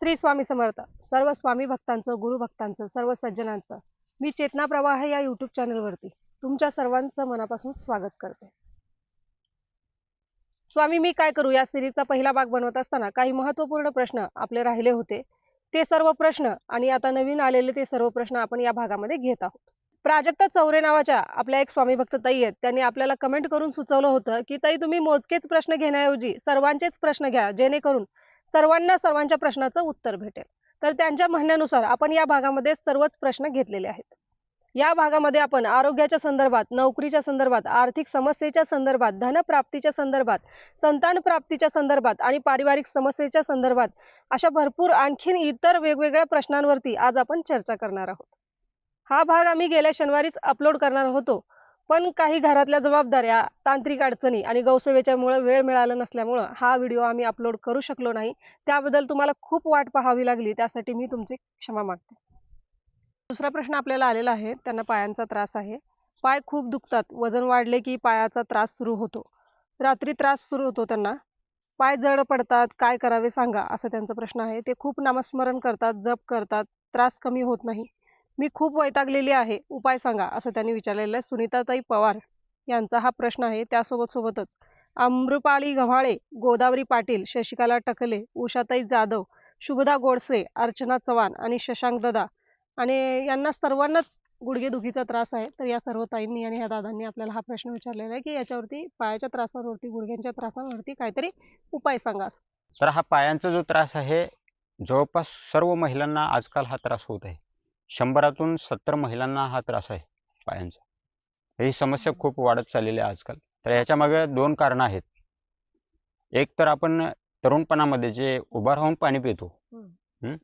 श्री स्वामी समर्थ सर्व स्वामी भक्तांचं गुरु भक्तांचं सर्व सज्जनांचं मी चेतना प्रवाह या यूट्यूब चॅनलवरती तुमच्या सर्वांचं मनापासून स्वागत करते. स्वामी मी काय करू? या सिरीजचा पहिला भाग बनवत असताना काही महत्त्वपूर्ण प्रश्न आपले राहिले होते. ते सर्व प्रश्न आणि आता नवीन आलेले ते सर्व प्रश्न आपण या भागामध्ये घेत आहोत. प्राजक्ता चौरे नावाच्या आपल्या एक स्वामी भक्त ताई आहेत. त्यांनी आपल्याला कमेंट करून सुचवलं होतं की ताई तुम्ही मोजकेच प्रश्न घेण्याऐवजी सर्वांचेच प्रश्न घ्या जेणेकरून सर्वांना सर्वांच्या प्रश्नाचं उत्तर भेटेल. तर त्यांच्या म्हणण्यानुसार आपण या भागामध्ये सर्वच प्रश्न घेतलेले आहेत. या भागामध्ये आपण आरोग्याच्या संदर्भात नोकरीच्या संदर्भात आर्थिक समस्येच्या संदर्भात धनप्राप्तीच्या संदर्भात संतान प्राप्तीच्या संदर्भात आणि पारिवारिक समस्येच्या संदर्भात अशा भरपूर आणखीन इतर वेगवेगळ्या प्रश्नांवरती आज आपण चर्चा करणार आहोत. हा भाग आम्ही गेल्या शनिवारीच अपलोड करणार होतो. पण काही घरातल्या जबाबदाऱ्या तांत्रिक अडचणी आणि गौसेवेच्यामुळे वेळ मिळाला नसल्यामुळं हा व्हिडिओ आम्ही अपलोड करू शकलो नाही. त्याबद्दल तुम्हाला खूप वाट पाहावी लागली त्यासाठी मी तुमची क्षमा मागते. दुसरा प्रश्न आपल्याला आलेला आहे त्यांना पायांचा त्रास आहे. पाय खूप दुखतात वजन वाढले की पायाचा त्रास सुरू होतो. रात्री त्रास सुरू होतो त्यांना. पाय जड पडतात काय करावे सांगा असं त्यांचा प्रश्न आहे. ते खूप नामस्मरण करतात जप करतात त्रास कमी होत नाही. मी खूप वैतागलेली आहे. उपाय सांगा असं त्यांनी विचारलेलं आहे. सुनीताताई पवार यांचा हा प्रश्न आहे. त्यासोबत सोबतच अमृपाली गव्हाळे गोदावरी पाटील शशिकला टकले उषाताई जाधव शुभदा गोडसे अर्चना चव्हाण आणि शशांक दादा आणि यांना सर्वांनाच गुडघेदुखीचा त्रास आहे. तर या सर्व ताईंनी आणि ह्या दादांनी आपल्याला हा प्रश्न विचारलेला आहे की याच्यावरती पायाच्या त्रासावरती गुडघ्यांच्या त्रासांवरती काहीतरी उपाय सांगा तर हा पायांचा जो त्रास आहे जवळपास सर्व महिलांना आजकाल हा त्रास होत आहे. शंभरातून सत्तर महिलांना हा त्रास आहे पायांचा. ही समस्या खूप वाढत चाललेली आहे आजकाल. तर याच्या मागे दोन कारणं आहेत. एक तर आपण तरुणपणामध्ये जे उभा राहून पाणी पितो हम्म. हं?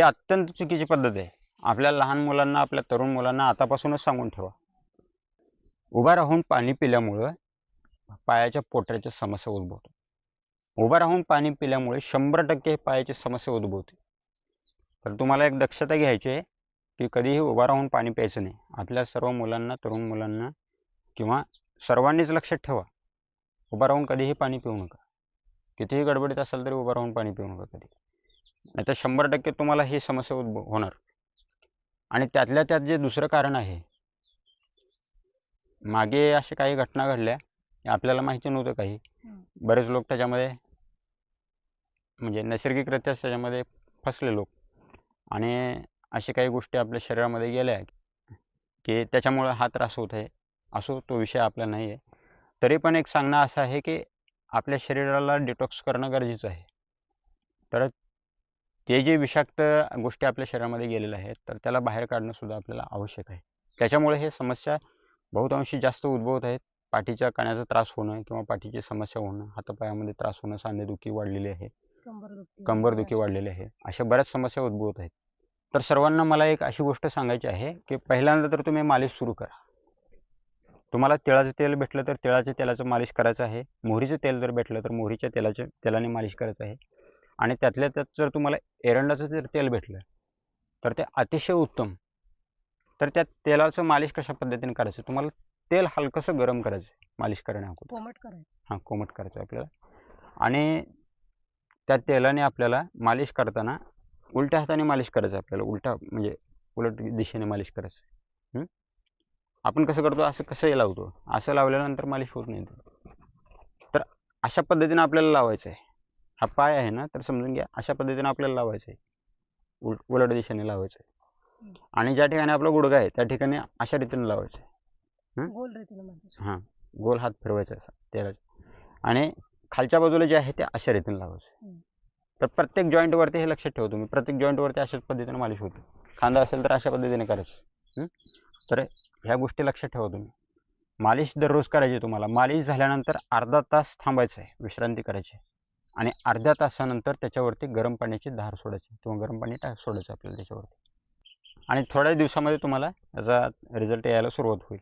अत्यंत चुकीची पद्धत आहे. आपल्या लहान मुलांना आपल्या तरुण मुलांना आतापासूनच सांगून ठेवा. उभा राहून पाणी पिल्यामुळं पायाच्या पोटाच्या समस्या उद्भवतात. उभा राहून पाणी पिल्यामुळे शंभर टक्के पायाची समस्या उद्भवते. तर तुम्हाला एक दक्षता घ्यायची आहे. की कधीही उभा राहून पाणी प्यायचं नाही. आपल्या सर्व मुलांना तरुण मुलांना किंवा सर्वांनीच लक्षात ठेवा. उभा राहून कधीही पाणी पिऊ नका. कितीही गडबडीत असाल तरी उभा राहून पाणी पिऊ नका कधी. नाही तर शंभर टक्के तुम्हाला ही समस्या उद्भव होणार. आणि त्यातल्या त्यात जे दुसरं कारण आहे मागे अशा काही घटना घडल्या आपल्याला माहिती नव्हतं काही. बरेच लोक त्याच्यामध्ये म्हणजे नैसर्गिकरित्या त्याच्यामध्ये फसले लोक. आणि अशा काही गोष्टी आपल्या शरीरामध्ये गेल्या की त्याच्यामुळं हा त्रास होत आहे असो तो विषय आपला नाही आहे तरी पण एक सांगणं असं आहे की आपल्या शरीराला डिटॉक्स करणं गरजेचं आहे. तर ते जे विषाक्त गोष्टी आपल्या शरीरामध्ये गेलेल्या आहेत तर त्याला बाहेर काढणं सुद्धा आपल्याला आवश्यक आहे. त्याच्यामुळे हे समस्या बहुतांशी जास्त उद्भवत आहेत. पाठीच्या कण्याचा त्रास होणं किंवा पाठीची समस्या होणं हातापायामध्ये त्रास होणं सांधेदुखी वाढलेली आहे कंबरदुखी वाढलेली आहे अशा बऱ्याच समस्या उद्भवत आहेत. तर सर्वांना मला एक अशी गोष्ट सांगायची आहे की पहिल्यांदा तर तुम्ही मालिश सुरू करा. तुम्हाला तिळाचं तेल भेटलं तर तिळाच्या तेलाचं मालिश करायचं आहे. मोहरीचं तेल जर भेटलं तर मोहरीच्या तेलाच्या तेलाने मालिश करायचं आहे. आणि त्यातल्या त्यात जर तुम्हाला एरंडाचं जर तेल भेटलं तर ते अतिशय उत्तम. तर त्या तेलाचं मालिश कशा पद्धतीने करायचं? तुम्हाला तेल हलकंसं गरम करायचं मालिश करण्याअगोदर कोमट करायचं. हां कोमट करायचं आपल्याला. आणि त्या तेलाने आपल्याला मालिश करताना उलट्या हाताने मालिश करायचं आपल्याला उलटा म्हणजे उलट दिशेने मालिश करायचं? आपण कसं करतो असं कसं लावतो. असं लावल्यानंतर मालिश होत नाही. तर अशा पद्धतीने आपल्याला लावायचं आहे हा पाय आहे ना तर समजून घ्या अशा पद्धतीने आपल्याला लावायचं आहे उल उलट दिशेने लावायचं आहे आणि ज्या ठिकाणी आपला गुडघा आहे त्या ठिकाणी अशा रीतीने लावायचं आहे हं? गोल हात फिरवायचा असा तेलाचा आणि खालच्या बाजूला जे आहे ते अशा रीतीने लावायचं. तर प्रत्येक जॉईंटवरती हे लक्षात ठेवा तुम्ही. प्रत्येक जॉईंटवरती अशाच पद्धतीने मालिश होते. खांदा असेल तर अशा पद्धतीने करायचं? तर ह्या गोष्टी लक्षात ठेवा तुम्ही. मालिश दररोज करायची तुम्हाला. मालिश झाल्यानंतर अर्धा तास थांबायचं आहे. विश्रांती करायची आहे. आणि अर्ध्या तासानंतर त्याच्यावरती गरम पाण्याची धार सोडायची. किंवा गरम पाणी टा सोडायचं आपल्याला त्याच्यावरती. आणि थोड्या दिवसामध्ये तुम्हाला याचा रिझल्ट यायला सुरुवात होईल.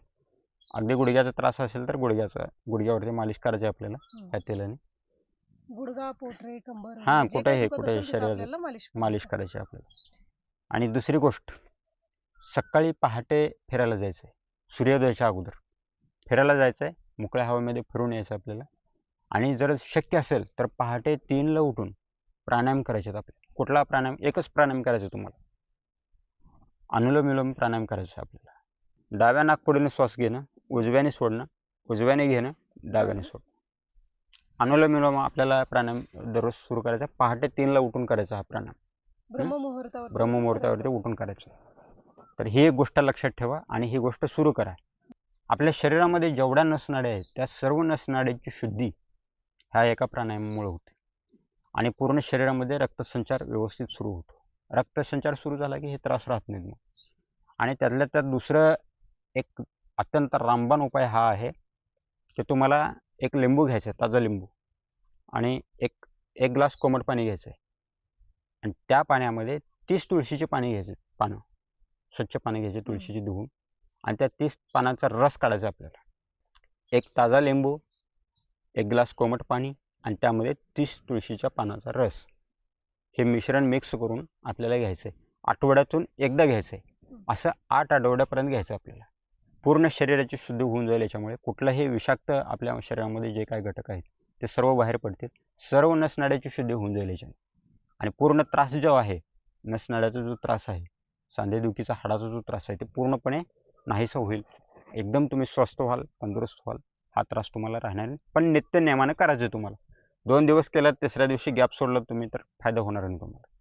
अगदी गुडघ्याचा त्रास असेल तर गुडघ्याचा गुडघ्यावरती मालिश करायची आपल्याला. त्या तेलाने. गुडगा पोटरे कंबर हां, जे कुठेही- काही दुखत कुठेही असेल तिथं शरीरात आपल्याला मालिश मालिश करायची. आपल्याला. आणि दुसरी गोष्ट सकाळी पहाटे फिरायला जायचं आहे सूर्योदयाच्या अगोदर. फिरायला जायचं आहे मोकळ्या हवेमध्ये फिरून यायचं आपल्याला. आणि जर शक्य असेल तर पहाटे तीनला उठून प्राणायाम करायचे आहेत आपल्याला. कुठला प्राणायाम? एकच प्राणायाम करायचा तुम्हाला. अनुलोम विलोम प्राणायाम करायचा आहे आपल्याला. डाव्या नाकपुडीने श्वास घेणं उजव्याने सोडणं उजव्याने घेणं डाव्याने सोडणं. अनुलोम विलोम आपल्याला प्राणायाम दररोज सुरू करायचा. पहाटे तीनला उठून करायचा हा प्राणायाम. ब्रह्ममुहूर्तावर. ब्रह्ममुहूर्तावरती उठून करायचं. तर ही एक गोष्ट लक्षात ठेवा आणि ही गोष्ट सुरू करा. आपल्या शरीरामध्ये जेवढ्या नसनाड्या आहेत त्या सर्व नसनाड्यांची शुद्धी ह्या एका प्राणायामामुळे होते. आणि पूर्ण शरीरामध्ये रक्तसंचार व्यवस्थित सुरू होतो. रक्तसंचार सुरू झाला की हे त्रास राहत मग. आणि त्यातल्या त्यात दुसरं एक अत्यंत रामबाण उपाय हा आहे की तुम्हाला एक लिंबू घ्यायचा आहे ताजा लिंबू. आणि एक एक ग्लास कोमट पाणी घ्यायचं आहे आणि त्या पाण्यामध्ये तीस तुळशीची पाणी घ्यायचे पानं. स्वच्छ पाणी घ्यायचे तुळशीची धुवून. आणि त्या तीस पानाचा रस काढायचा आपल्याला. एक ताजा लिंबू एक ग्लास कोमट पाणी आणि त्यामध्ये तीस तुळशीच्या पानाचा रस. हे मिश्रण मिक्स करून आपल्याला घ्यायचं आहे आठवड्यातून एकदा घ्यायचं आहे असं आठ आठवड्यापर्यंत घ्यायचं आपल्याला. पूर्ण शरीराची शुद्धी होऊन जाईल याच्यामुळे कुठलाही विषाक्त आपल्या शरीरामध्ये जे काही घटक आहेत ते सर्व बाहेर पडतील. सर्व नसनाड्याची शुद्धी होऊन जाईल याच्याने आणि पूर्ण त्रास जो आहे नसनाड्याचा जो त्रास आहे सांधेदुखीचा हाडाचा जो त्रास आहे ते पूर्णपणे नाहीसा होईल. एकदम तुम्ही स्वस्थ व्हाल तंदुरुस्त व्हाल हा त्रास तुम्हाला राहणार नाही. पण नित्य नियमानं करायचं आहे तुम्हाला. दोन दिवस केलं तिसऱ्या दिवशी गॅप सोडलं तुम्ही तर फायदा होणार नाही तुम्हाला.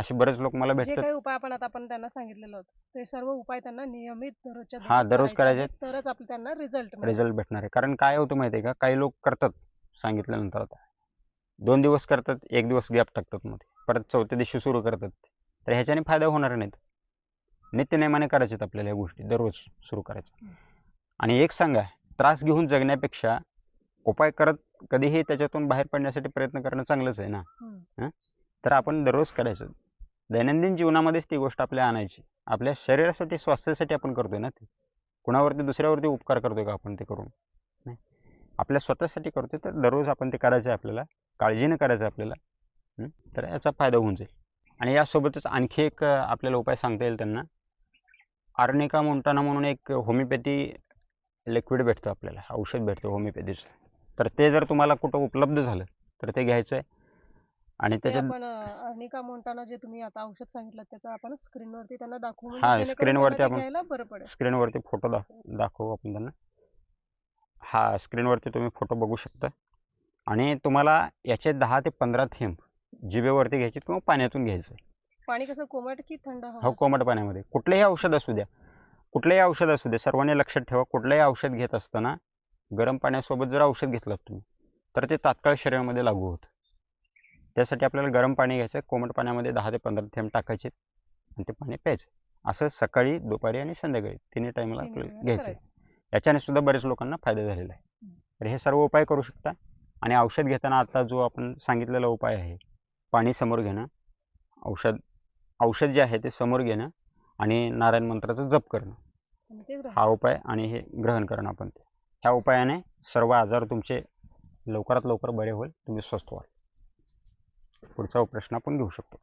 असे बरेच लोक मला जे भेटतात. काही उपाय आपण आता आपण त्यांना सांगितलेलं होतं ते सर्व उपाय त्यांना नियमित दररोजच्या हा, दररोज करायचे आहेत, तरच आपलं त्यांना रिझल्ट रिझल्ट भेटणार आहे. कारण काय होतं माहिती आहे का? काही लोक करतात सांगितल्यानंतर आता. दोन दिवस करतात एक दिवस गॅप टाकतात मध्ये परत चौथ्या दिवशी सुरू करतात. तर ह्याच्याने फायदा होणार नाहीत. नित्यनेमाने करायच्यात आपल्याला या गोष्टी दररोज सुरू करायच्या आणि एक सांगा त्रास घेऊन जगण्यापेक्षा उपाय करत कधीही त्याच्यातून बाहेर पडण्यासाठी प्रयत्न करणं चांगलंच आहे ना? हं? तर आपण दररोज करायचं. दैनंदिन जीवनामध्येच ती गोष्ट आपल्या आणायची. आपल्या शरीरासाठी स्वास्थ्यासाठी आपण करतोय ना ते. कुणावरती दुसऱ्यावरती उपकार करतोय का आपण ते करून? नाही. आपल्या स्वतःसाठी करतोय तर दररोज आपण ते करायचं आहे आपल्याला. काळजीनं करायचं आहे आपल्याला तर याचा फायदा होऊन जाईल. आणि यासोबतच आणखी एक आपल्याला उपाय सांगता येईल त्यांना. आर्निका मोंटाना म्हणून एक होमिओपॅथी लिक्विड भेटतं आपल्याला. औषध भेटतं होमिओपॅथीचं. तर ते जर तुम्हाला कुठं उपलब्ध झालं तर ते घ्यायचं आहे आणि ते त्याच्यात आपण अर्निका मोंटाना जे तुम्ही आता औषध सांगितलं त्याचं आपण स्क्रीनवरती त्यांना दाखवू हा, जेणेकरून screenवरती त्यांना ते आपण- घ्यायला बरं पडेल. स्क्रीनवरती फोटो दाख दाखवू आपण त्यांना. हा स्क्रीनवरती तुम्ही फोटो बघू शकता. आणि तुम्हाला याचे दहा ते पंधरा थेंब जिभेवरती घ्यायचे किंवा पाण्यातून घ्यायचं पाणी कसं कोमट की थंड हो? कोमट पाण्यामध्ये. कुठलंही औषध असू द्या. कुठलंही औषध असू द्या सर्वांनी लक्षात ठेवा कुठलंही औषध घेत असताना गरम पाण्यासोबत जर औषध घेतलं तुम्ही तर ते तात्काळ शरीरामध्ये लागू होतं. त्यासाठी आपल्याला गरम पाणी घ्यायचं कोमट पाण्यामध्ये दहा ते पंधरा थेंब टाकायचे आणि ते पाणी प्यायचं असं सकाळी दुपारी आणि संध्याकाळी तिन्ही टाईमला तीन आपल्याला घ्यायचं. याच्याने सुद्धा बरेच लोकांना फायदा झालेला आहे. तर हे सर्व उपाय करू शकता. आणि औषध घेताना आता जो आपण सांगितलेला उपाय आहे पाणी समोर घेणं औषध औषध जे आहे ते समोर घेणं आणि नारायण मंत्राचा जप करणं. हा उपाय आणि हे ग्रहण करणं आपण. ते ह्या उपायाने सर्व आजार तुमचे लवकरात लवकर बरे होईल. तुम्ही स्वस्थ व्हाल. पुढचा प्रश्न आपण घेऊ शकतो.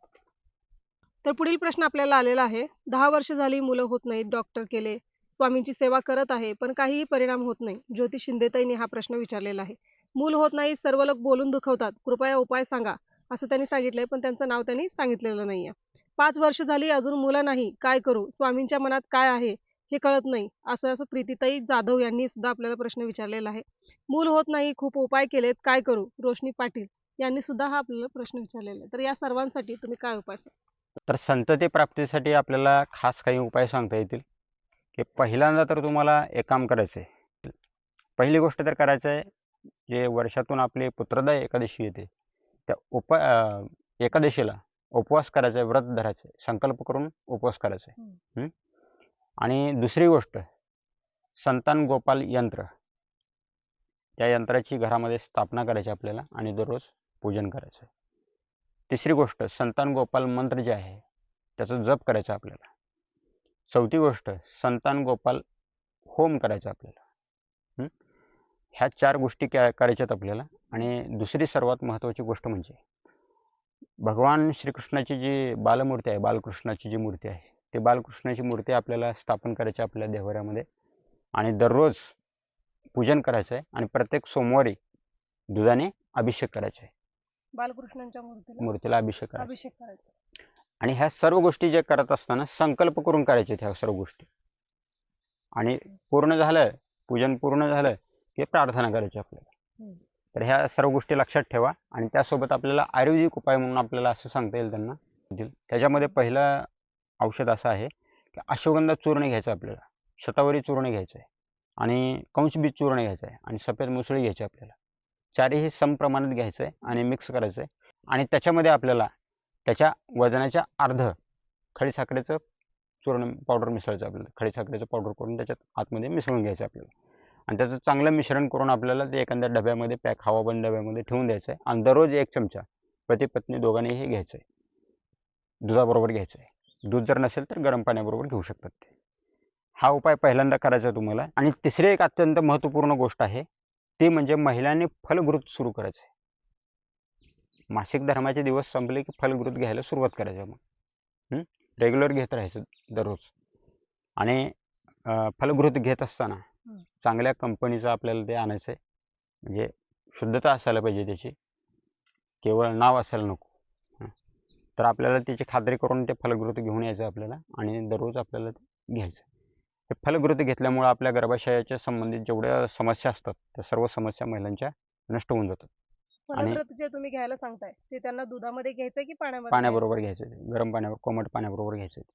तर पुढील प्रश्न आपल्याला आलेला आहे. दहा वर्ष झाली मुलं होत नाहीत डॉक्टर केले स्वामींची सेवा करत आहे पण काहीही परिणाम होत नाही. ज्योती शिंदेताईंनी हा प्रश्न विचारलेला आहे. मूल होत नाही सर्व लोक बोलून दुखवतात. कृपया उपाय सांगा असं त्यांनी सांगितलंय पण त्यांचं नाव त्यांनी सांगितलेलं नाहीये. पाच वर्ष झाली अजून मुलं नाही. काय करू? स्वामींच्या मनात काय आहे? हे कळत नाही. असं असं प्रीतीताई जाधव यांनी सुद्धा आपल्याला प्रश्न विचारलेला आहे. मूल होत नाही खूप उपाय केलेत काय करू? रोशनी पाटील यांनी सुद्धा हा आपल्याला प्रश्न विचारलेला आहे. तर या सर्वांसाठी तुम्ही काय उपाय? तर संतती प्राप्तीसाठी आपल्याला खास काही उपाय सांगता येतील? की पहिल्यांदा तर तुम्हाला एक काम करायचं आहे पहिली गोष्ट तर करायचं आहे जे वर्षातून आपली पुत्रदा एकादशी येते त्या उप एकादशीला उपवास करायचा आहे व्रत धरायचं आहे संकल्प करून उपवास करायचा आहे? आणि दुसरी गोष्ट संतान गोपाल यंत्र. त्या यंत्राची घरामध्ये स्थापना करायची आपल्याला आणि दररोज पूजन करायचं आहे. तिसरी गोष्ट संतान गोपाल मंत्र जे आहे त्याचा जप करायचा आपल्याला. चौथी गोष्ट संतान गोपाल होम करायचा आपल्याला. ह्या चार गोष्टी क्या करायच्यात आपल्याला. आणि दुसरी सर्वात महत्त्वाची गोष्ट म्हणजे भगवान श्रीकृष्णाची जी बालमूर्ती आहे बालकृष्णाची जी मूर्ती आहे ते बालकृष्णाची मूर्ती आपल्याला स्थापन करायची आहे आपल्या देवाऱ्यामध्ये. आणि दररोज पूजन करायचं आहे. आणि प्रत्येक सोमवारी दुधाने अभिषेक करायचा आहे. बालकृष्णांच्या मूर्तीला मूर्तीला अभिषेक करायचा. अभिषेक करायचा. आणि ह्या सर्व गोष्टी जे करत असताना संकल्प करून करायचे ह्या सर्व गोष्टी. आणि पूर्ण झालं पूजन पूर्ण झालं की प्रार्थना करायची आपल्याला. तर ह्या सर्व गोष्टी लक्षात ठेवा आणि त्यासोबत आपल्याला आयुर्वेदिक उपाय म्हणून आपल्याला असं सांगता येईल त्यांना. त्याच्यामध्ये पहिलं औषध असं आहे की अश्वगंधा चूर्ण घ्यायचं आपल्याला. शतावरी चूर्ण घ्यायचं आहे आणि कंशबीज चूर्ण घ्यायचं आहे आणि सफेद मुसळी घ्यायची आपल्याला. चारही समप्रमाणात घ्यायचं आहे आणि मिक्स करायचं आहे आणि त्याच्यामध्ये आपल्याला त्याच्या वजनाच्या अर्ध खडीसाखरेचं चूर्ण पावडर मिसळायचं आपल्याला. खडीसाखरेचं पावडर करून त्याच्यात आतमध्ये मिसळून घ्यायचं आपल्याला. आणि त्याचं चांगलं मिश्रण करून आपल्याला ते एखाद्या डब्यामध्ये पॅक हवाबंद डब्यामध्ये ठेवून द्यायचं आहे आणि दररोज एक चमचा पती पत्नी दोघांनीही घ्यायचं आहे दुधाबरोबर घ्यायचं आहे दूध जर नसेल तर गरम पाण्याबरोबर घेऊ शकतात ते. हा उपाय पहिल्यांदा करायचा आहे तुम्हाला. आणि तिसरी एक अत्यंत महत्त्वपूर्ण गोष्ट आहे ती म्हणजे महिलांनी फलगृत सुरू करायचं. आहे मासिक धर्माचे दिवस संपले की फलगृत घ्यायला सुरुवात करायची आहे मग रेग्युलर घेत राहायचं दररोज. आणि फलगृत घेत असताना. चांगल्या कंपनीचं आपल्याला ते आणायचं आहे म्हणजे शुद्धता असायला पाहिजे त्याची. केवळ नाव असायला नको. तर आपल्याला त्याची खात्री करून ते फलगृत घेऊन यायचं आपल्याला आणि दररोज आपल्याला ते घ्यायचं. ते फलगृत घेतल्यामुळं आपल्या गर्भाशयाच्या संबंधित जेवढ्या समस्या असतात त्या सर्व समस्या महिलांच्या नष्ट होऊन जातात. आणि- फलव्रत जे तुम्ही घ्यायला सांगताय ते त्यांना दुधामध्ये घ्यायचंय की पाण्यामध्ये पाण्याबरोबर घ्यायचं ते गरम पाण्यावर कोमट पाण्याबरोबर घ्यायचं ते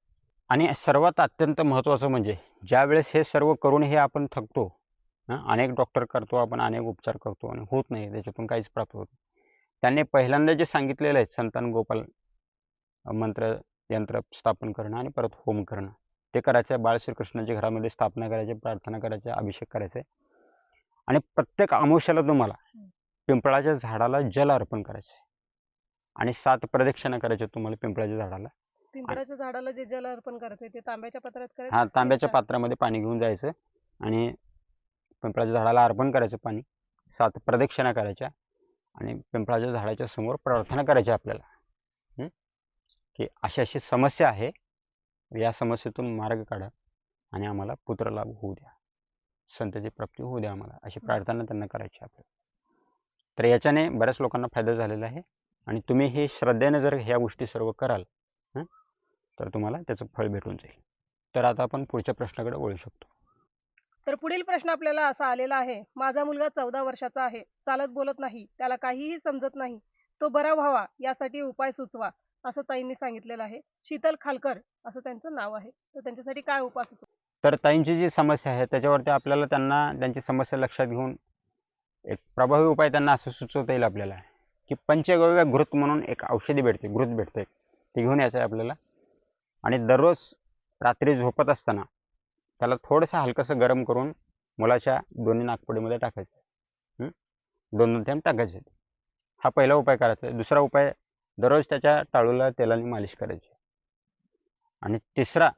आणि सर्वात अत्यंत महत्त्वाचं म्हणजे ज्या वेळेस हे सर्व करून हे आपण थकतो हं, अनेक डॉक्टर करतो आपण अनेक उपचार करतो आणि होत नाही त्याच्यातून काहीच प्राप्त होत नाही. त्यांनी पहिल्यांदा जे सांगितलेलं आहे संतान गोपाल अं, मंत्र यंत्र स्थापन करणं आणि परत होम करणं ते करायचं आहे बाळ श्रीकृष्णाच्या घरामध्ये स्थापना करायची प्रार्थना करायची अभिषेक करायचा. आहे आणि प्रत्येक अमावस्याला तुम्हाला पिंपळाच्या झाडाला जल अर्पण करायचं. आहे आणि सात प्रदक्षिणा करायच्या तुम्हाला पिंपळाच्या झाडाला. पिंपळाच्या झाडाला जे जल अर्पण करायचंय ते तांब्याच्या पात्रात करायचं हा तांब्याच्या? पात्रामध्ये पाणी घेऊन जायचं आणि पिंपळाच्या झाडाला अर्पण करायचं पाणी. सात प्रदक्षिणा करायच्या आणि पिंपळाच्या झाडाच्या समोर प्रार्थना करायची आपल्याला? की अशी अशी समस्या आहे. या समस्येतून मार्ग काढा आणि आम्हाला पुत्रलाभ होऊ द्या. संतती प्राप्ती होऊ द्या आम्हाला. अशी प्रार्थना त्यांना करायची आपल्याला. तर याच्याने बऱ्याच लोकांना फायदा झालेला आहे आणि तुम्ही हे श्रद्धेने जर ह्या गोष्टी सर्व कराल हं? तर तुम्हाला त्याचं फळ भेटून जाईल. तर आता आपण पुढच्या प्रश्नाकडे वळू शकतो. तर पुढील प्रश्न आपल्याला असा आलेला आहे माझा मुलगा चौदा वर्षाचा आहे चालत बोलत नाही त्याला काहीही समजत नाही. तो बरा व्हावा यासाठी उपाय सुचवा. असं ताईंनी सांगितलेलं आहे. शीतल खालकर असं त्यांचं नाव आहे. तर त्यांच्यासाठी काय उपाय सुचवा तर ताईंची जी समस्या आहे त्याच्यावरती आपल्याला त्यांना त्यांची समस्या लक्षात घेऊन एक प्रभावी उपाय त्यांना असं सुचवता येईल आपल्याला की पंचगव्य घृत म्हणून एक औषधी भेटते घृत भेटते. ते घेऊन यायचं आहे आपल्याला. आणि दररोज रात्री झोपत असताना त्याला थोडंसं हलकंसं गरम करून मुलाच्या दोन्ही नागपुडीमध्ये टाकायचं. दोन दोन थेंब टाकायचे. हा पहिला उपाय करायचा आहे. दुसरा उपाय दररोज त्याच्या टाळूला तेलाने मालिश करायची. आणि तिसरा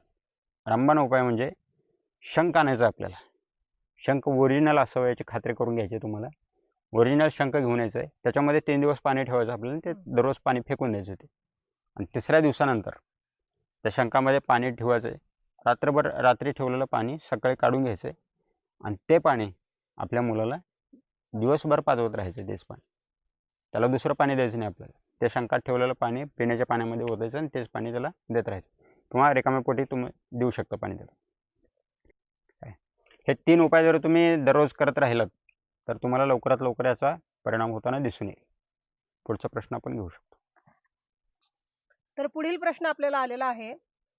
रामबाण उपाय म्हणजे शंख आणायचा आपल्याला. शंख ओरिजिनल असावं याची खात्री करून घ्यायची तुम्हाला. ओरिजिनल शंख घेऊन यायचं आहे. त्याच्यामध्ये तीन दिवस पाणी ठेवायचं आपल्याला ते दररोज पाणी फेकून द्यायचं ते. आणि तिसऱ्या दिवसानंतर त्या शंखामध्ये पाणी ठेवायचं आहे. रात्रभर रात्री ठेवलेलं पाणी सकाळी काढून घ्यायचं आहे. आणि ते पाणी आपल्या मुलाला दिवसभर पाजवत राहायचं तेच पाणी. त्याला दुसरं पाणी द्यायचं नाही आपल्याला. त्या शंकात ठेवलेलं पाणी पिण्याच्या पाण्यामध्ये ओतायचं आणि तेच पाणी त्याला देत राहायचं. किंवा रिकाम्या पोटी तुम्ही देऊ शकता पाणी त्याला. हे तीन उपाय जर तुम्ही दररोज करत राहिलात तर तुम्हाला लवकरात लवकर याचा परिणाम होताना दिसून येईल. पुढचा प्रश्न आपण घेऊ शकतो. तर पुढील प्रश्न आपल्याला आलेला आहे.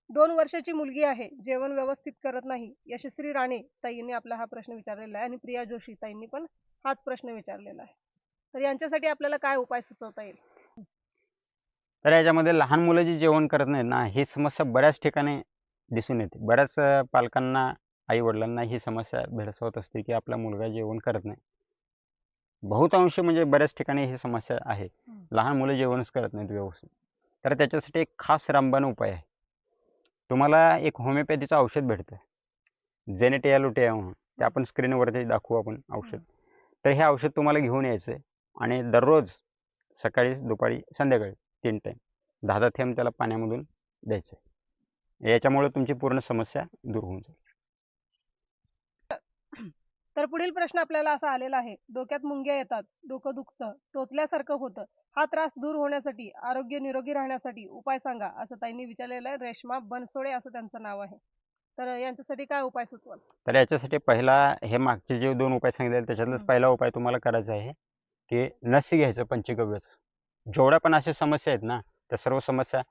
दोन वर्षाची मुलगी आहे जेवण व्यवस्थित करत नाही. यशस्वी राणे ताईंनी आपला हा प्रश्न विचारलेला आहे आणि प्रिया जोशी ताईंनी पण हाच प्रश्न विचारलेला आहे. तर यांच्यासाठी आपल्याला काय उपाय सुचवता येईल? तर याच्यामध्ये लहान मुलं जी जेवण करत नाहीत ना ही समस्या बऱ्याच ठिकाणी दिसून येते. बऱ्याच पालकांना आई वडिलांना ही समस्या भेडसावत असते की आपला मुलगा जेवण करत नाही. बहुतांश म्हणजे बऱ्याच ठिकाणी ही समस्या आहे. लहान मुलं जेवणच करत नाहीत व्यवस्थित. तर त्याच्यासाठी एक खास रामबाण उपाय आहे. तुम्हाला एक होमिओपॅथीचं औषध भेटतं. जेनेटिया लुटिया म्हणून. ते आपण स्क्रीनवरती दाखवू आपण औषध. तर हे औषध तुम्हाला घेऊन यायचं आहे आणि दररोज सकाळी दुपारी संध्याकाळी तीन टाईम दहा दहा थेंब त्याला पाण्यामधून द्यायचं आहे. याच्यामुळे तुमची पूर्ण समस्या दूर होऊन जाईल. तर पुढील प्रश्न आपल्याला असा आलेला आहे. डोक्यात मुंग्या येतात. डोकं दुखतं. टोचल्यासारखं होतं. हा त्रास दूर होण्यासाठी आरोग्य निरोगी राहण्यासाठी उपाय सांगा असं ताईंनी विचारलेलं आहे. रेश्मा बनसोडे असं त्यांचं नाव आहे. तर यांच्यासाठी काय उपाय सुचवाल? तर याच्यासाठी पहिला हे मागचे जे दोन उपाय सांगितले त्याच्यातलाच. पहिला उपाय तुम्हाला करायचा आहे की नस्य घ्यायचं पंचगव्याचं. जेवढ्या पण अशा समस्या आहेत ना त्या सर्व समस्या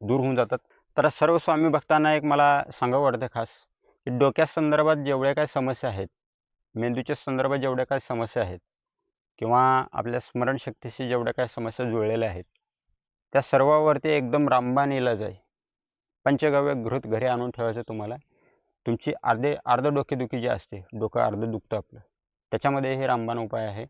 दूर होऊन जातात. तर सर्व स्वामी भक्तांना एक मला सांगावं वाटतं खास की डोक्या संदर्भात जेवढ्या काय समस्या आहेत मेंदूच्या संदर्भात जेवढ्या काय समस्या आहेत किंवा आपल्या स्मरणशक्तीशी जेवढ्या काय समस्या जुळलेल्या आहेत त्या सर्वावरती एकदम रामबाण इलाज आहे. पंचगव्य घृत घरी आणून ठेवायचं तुम्हाला. तुमची अर्धे अर्ध डोकेदुखी जी असते डोकं अर्धं दुखतं आपलं. त्याच्यामध्ये हे रामबाण उपाय आहे.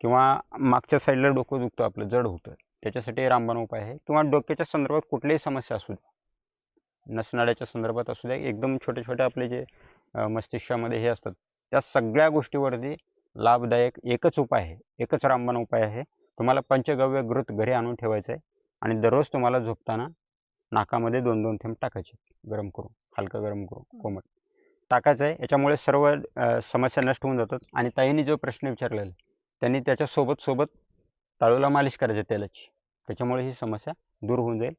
किंवा मागच्या साईडला डोकं दुखतं आपलं जड होतं. त्याच्यासाठी रामबाण उपाय आहे. किंवा डोक्याच्या संदर्भात कुठलीही समस्या असू द्या. नसनाड्याच्या संदर्भात असू द्या. एकदम छोटे छोटे आपले जे मस्तिष्कामध्ये हे असतात. त्या सगळ्या गोष्टीवरती लाभदायक एकच उपाय आहे. एकच रामबाण उपाय आहे. तुम्हाला पंचगव्य घृत घरी आणून ठेवायचं आहे. आणि दररोज तुम्हाला झोपताना नाकामध्ये दोन दोन थेंब टाकायचे गरम करून हलकं गरम करून कोमट. टाकायचं आहे. याच्यामुळे सर्व समस्या नष्ट होऊन जातात. आणि ताईंनी जो प्रश्न विचारलेला त्यांनी त्याच्या सोबत सोबत टाळूला मालिश करायची तेलाची. त्याच्यामुळे ही समस्या दूर होऊन जाईल.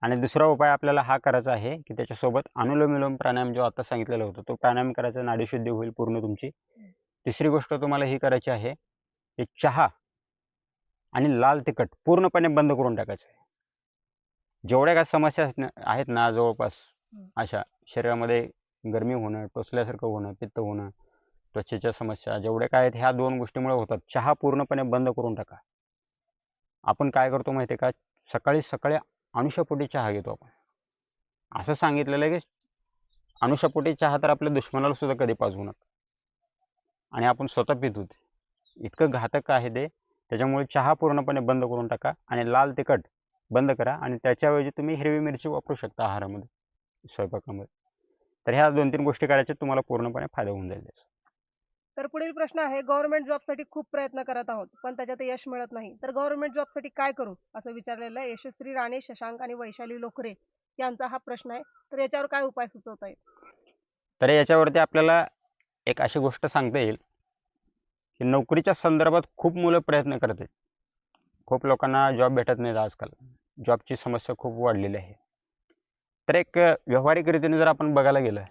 आणि दुसरा उपाय आपल्याला हा करायचा आहे की त्याच्यासोबत अनुलोम विलोम प्राणायाम जो आता सांगितलेला होता तो प्राणायाम करायचा नाडीशुद्धी होईल पूर्ण तुमची. तिसरी गोष्ट तुम्हाला ही करायची आहे की चहा आणि लाल तिखट पूर्णपणे बंद करून टाकायचं आहे. जेवढ्या काय समस्या आहेत ना- जवळपास. अशा शरीरामध्ये गरमी होणं टोचल्यासारखं होणं पित्त होणं त्वचेच्या समस्या जेवढ्या काय आहेत ह्या दोन गोष्टीमुळे होतात. चहा पूर्णपणे बंद करून टाका. आपण काय करतो माहिती आहे का? सकाळी सकाळी अनुषापोटी चहा घेतो आपण. असं सांगितलेलं आहे की अनुषापोटी चहा तर आपल्या दुश्मनाला सुद्धा कधी पाजवू नका. आणि आपण स्वतः पित होते इतकं घातक आहे ते. त्याच्यामुळे चहा पूर्णपणे बंद करून टाका आणि लाल तिखट बंद करा आणि त्याच्याऐवजी तुम्ही हिरवी मिरची वापरू शकता आहारामध्ये स्वयंपाकामध्ये. तर ह्या दोन तीन गोष्टी करायच्या तुम्हाला पूर्णपणे फायदा होऊन जाईल त्याचा. तर पुढील प्रश्न आहे गव्हर्नमेंट जॉबसाठी खूप प्रयत्न करत आहोत पण त्याच्यात यश मिळत नाही. तर गव्हर्नमेंट जॉबसाठी काय करू? असं विचारलेलं आहे यशस्वी राणे शशांक आणि वैशाली लोकरे यांचा हा प्रश्न आहे. तर याच्यावर काय उपाय सुचवता येईल? तर याच्यावरती आपल्याला एक अशी गोष्ट सांगता येईल की नोकरीच्या संदर्भात खूप मुलं प्रयत्न करते खूप लोकांना जॉब भेटत नाहीत आजकाल. जॉबची समस्या खूप वाढलेली आहे. तर एक व्यवहारिक व्यावहारिक रीतीने जर आपण बघायला गेलं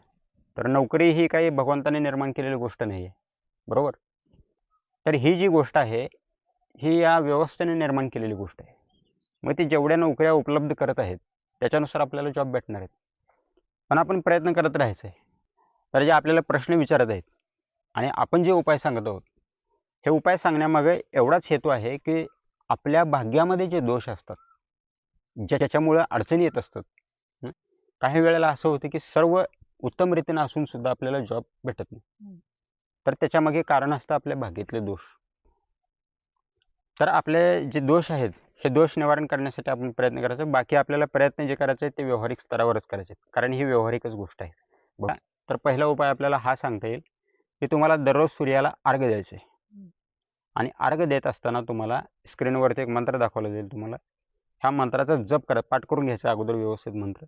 तर नोकरी ही काही भगवंताने निर्माण केलेली गोष्ट नाही आहे बरोबर? तर ही जी गोष्ट आहे ही या व्यवस्थेने निर्माण केलेली गोष्ट आहे. मग ती जेवढ्या नोकऱ्या उपलब्ध करत आहेत त्याच्यानुसार आपल्याला जॉब भेटणार आहेत. पण आपण प्रयत्न करत राहायचं आहे तर जे आपल्याला प्रश्न विचारत आहेत आणि आपण जे उपाय सांगत आहोत हे उपाय सांगण्यामागे एवढाच हेतू आहे की आपल्या भाग्यामध्ये जे दोष असतात ज्याच्यामुळं अडचणी येत असतात काही वेळेला असं होतं की सर्व उत्तम रीतीनं असून सुद्धा आपल्याला जॉब भेटत नाही. तर त्याच्यामागे कारण असतं आपल्या भाग्यातले दोष. तर आपले जे दोष आहेत हे दोष निवारण करण्यासाठी आपण प्रयत्न करायचा. बाकी आपल्याला प्रयत्न जे करायचे आहेत ते व्यावहारिक स्तरावरच करायचे आहेत. कारण ही व्यावहारिकच गोष्ट आहे. बघा तर पहिला उपाय आपल्याला हा सांगता येईल की तुम्हाला दररोज सूर्याला अर्घ्य द्यायचे आणि अर्घ्य देत असताना तुम्हाला स्क्रीनवरती एक मंत्र दाखवला जाईल तुम्हाला. ह्या मंत्राचा जप करत पाठ करून घ्यायचा अगोदर व्यवस्थित मंत्र.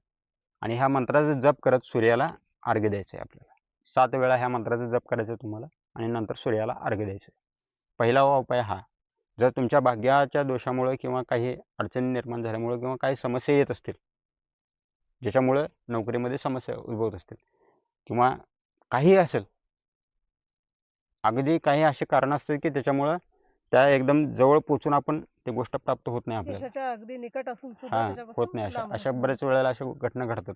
आणि ह्या मंत्राचा जप करत सूर्याला अर्घ्य द्यायचं आहे आपल्याला. सात वेळा ह्या मंत्राचा जप करायचं तुम्हाला आणि नंतर सूर्याला अर्घ्य द्यायचं पहिला उपाय हा जर तुमच्या भाग्याच्या दोषामुळे किंवा काही अडचणी निर्माण झाल्यामुळे किंवा काही समस्या येत असतील ज्याच्यामुळं नोकरीमध्ये समस्या उद्भवत असतील किंवा काहीही असेल अगदी काही असे कारण असतील की त्याच्यामुळं त्या एकदम जवळ पोचून आपण ती गोष्ट प्राप्त होत नाही आपल्याला अगदी निकट असून हा होत नाही अशा अशा. बऱ्याच वेळेला अशा घटना घडतात.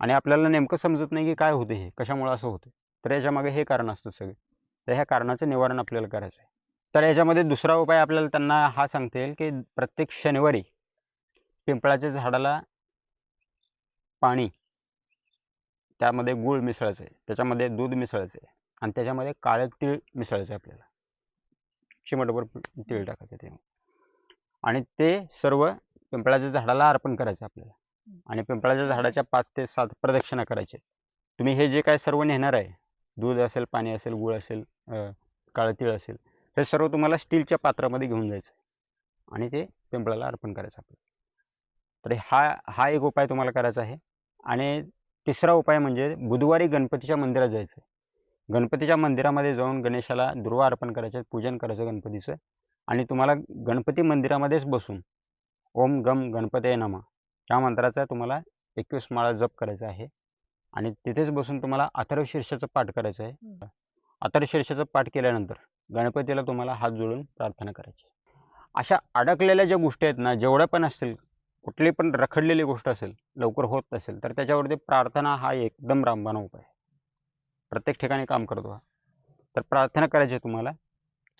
आणि आपल्याला नेमकं समजत नाही की काय होते हे कशामुळे असं होतं तर याच्यामागे हे कारण असतं सगळे. तर ह्या कारणाचं निवारण आपल्याला करायचं आहे तर याच्यामध्ये दुसरा उपाय आपल्याला त्यांना हा सांगता येईल की प्रत्येक शनिवारी पिंपळाच्या झाडाला पाणी त्यामध्ये गूळ मिसळायचं आहे त्याच्यामध्ये दूध मिसळायचं आहे आणि त्याच्यामध्ये काळं तीळ मिसळायचं आहे आपल्याला. चिमटभर तीळ टाकायचं ते आणि ते सर्व पिंपळाच्या झाडाला अर्पण करायचं आपल्याला. आणि पिंपळाच्या झाडाच्या पाच ते सात प्रदक्षिणा करायचे. तुम्ही हे जे काय सर्व नेणार आहे दूध असेल पाणी असेल गुळ असेल अं, काळं तीळ असेल हे सर्व तुम्हाला स्टीलच्या पात्रामध्ये घेऊन जायचं आणि ते पिंपळाला अर्पण करायचं आपल्याला. तर हा हा एक उपाय तुम्हाला करायचा आहे. आणि तिसरा उपाय म्हणजे बुधवारी गणपतीच्या मंदिरात जायचं गणपतीच्या मंदिरामध्ये जाऊन गणेशाला दुर्वा अर्पण करायचं पूजन करायचं गणपतीचं. आणि तुम्हाला गणपती मंदिरामध्येच बसून ओम गम गणपते नमा. या मंत्राचा तुम्हाला एकवीस माळा जप करायचा आहे. आणि तिथेच बसून तुम्हाला अथर्व शीर्षाचं पाठ करायचं आहे. अथर्व शीर्षाचं पाठ केल्यानंतर गणपतीला तुम्हाला हात जोडून प्रार्थना करायची अशा अडकलेल्या ज्या गोष्टी आहेत ना जेवढ्या पण असतील कुठली पण रखडलेली गोष्ट असेल लवकर होत नसेल तर त्याच्यावरती प्रार्थना हा एकदम रामबाण उपाय आहे. प्रत्येक ठिकाणी काम करतो हा. तर प्रार्थना करायची आहे तुम्हाला.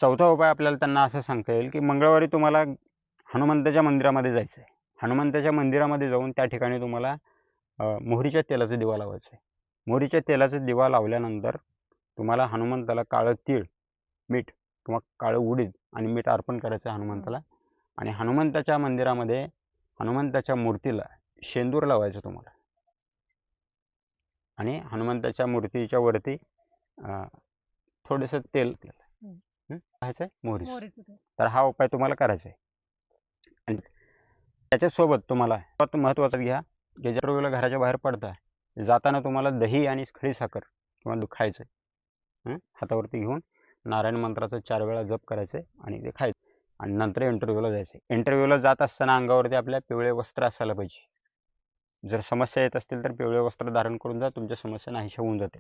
चौथा उपाय आपल्याला त्यांना असं सांगता येईल की मंगळवारी तुम्हाला हनुमंताच्या मंदिरामध्ये जायचं आहे. हनुमंताच्या मंदिरामध्ये जाऊन त्या ठिकाणी तुम्हाला मोहरीच्या तेलाचा दिवा लावायचा आहे मोहरीच्या तेलाचा दिवा लावल्यानंतर तुम्हाला हनुमंताला काळं तीळ मीठ किंवा काळं उडीद आणि मीठ अर्पण करायचं आहे हनुमंताला आणि हनुमंताच्या मंदिरामध्ये हनुमंताच्या मूर्तीला शेंदूर लावायचं तुम्हाला आणि हनुमंताच्या मूर्तीच्या वरती थोडंसं तेल. हं? घ्यायचं आहे तेल. तर हा उपाय तुम्हाला करायचा आहे त्याच्यासोबत तुम्हाला सर्वात महत्त्वाचं घ्या की ज्या घराच्या बाहेर पडता जाताना तुम्हाला दही आणि खळी साखर किंवा खायचं हातावरती घेऊन नारायण मंत्राचा चार वेळा जप करायचं आणि ते खायचं आणि नंतर इंटरव्ह्यूला जायचं इंटरव्ह्यूला जात असताना अंगावरती आपल्या पिवळे वस्त्र असायला पाहिजे. जर समस्या येत असतील तर पिवळे वस्त्र धारण करून जा तुमच्या समस्या नाहीशा होऊन जाते